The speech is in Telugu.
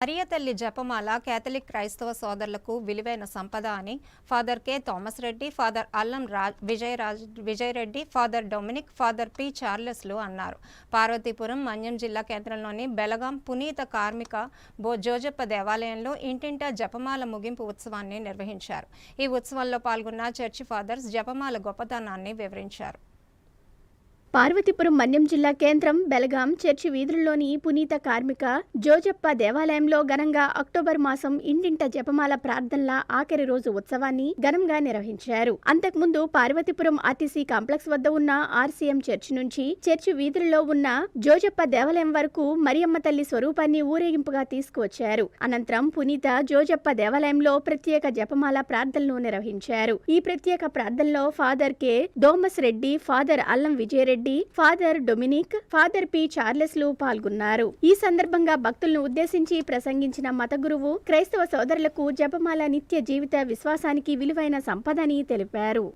మరియ తల్లి జపమాల కేథలిక్ క్రైస్తవ సోదరులకు విలువైన సంపద అని father K. Thomas Reddy father Allam Raj Vijayaraj Vijayareddy father Dominic father P. చార్లెస్లు అన్నారు. పార్వతీపురం మన్యం జిల్లా కేంద్రంలోని బెలగాం పునీత కార్మిక బో జోజప్ప దేవాలయంలో ఇంటింటా జపమాల ముగింపు ఉత్సవాన్ని నిర్వహించారు. ఈ ఉత్సవంలో పాల్గొన్న చర్చి ఫాదర్స్ జపమాల గొప్పతనాన్ని వివరించారు. పార్వతీపురం మన్యం జిల్లా కేంద్రం బెలగాం చర్చి వీధుల్లోని పునీత కార్మిక జోజప్ప దేవాలయంలో ఘనంగా అక్టోబర్ మాసం ఇంటింట జపమాల ప్రార్థనల ఆఖరి రోజు ఉత్సవాన్ని ఘనంగా నిర్వహించారు. అంతకుముందు పార్వతీపురం ఆర్టీసీ కాంప్లెక్స్ వద్ద ఉన్న ఆర్సీఎం చర్చి నుంచి చర్చి వీధుల్లో ఉన్న జోజప్ప దేవాలయం వరకు మరియమ్మ తల్లి స్వరూపాన్ని ఊరేగింపుగా తీసుకువచ్చారు. అనంతరం పునీత జోజప్ప దేవాలయంలో ప్రత్యేక జపమాల ప్రార్థనలు నిర్వహించారు. ఈ ప్రత్యేక ప్రార్థనలో father K. Thomas Reddy father Allam Vijayareddy father Dominic father P చార్లెస్లు పాల్గొన్నారు. ఈ సందర్భంగా భక్తులను ఉద్దేశించి ప్రసంగించిన మత గురువు క్రైస్తవ సోదరులకు జపమాల నిత్య జీవిత విశ్వాసానికి విలువైన సంపదని తెలిపారు.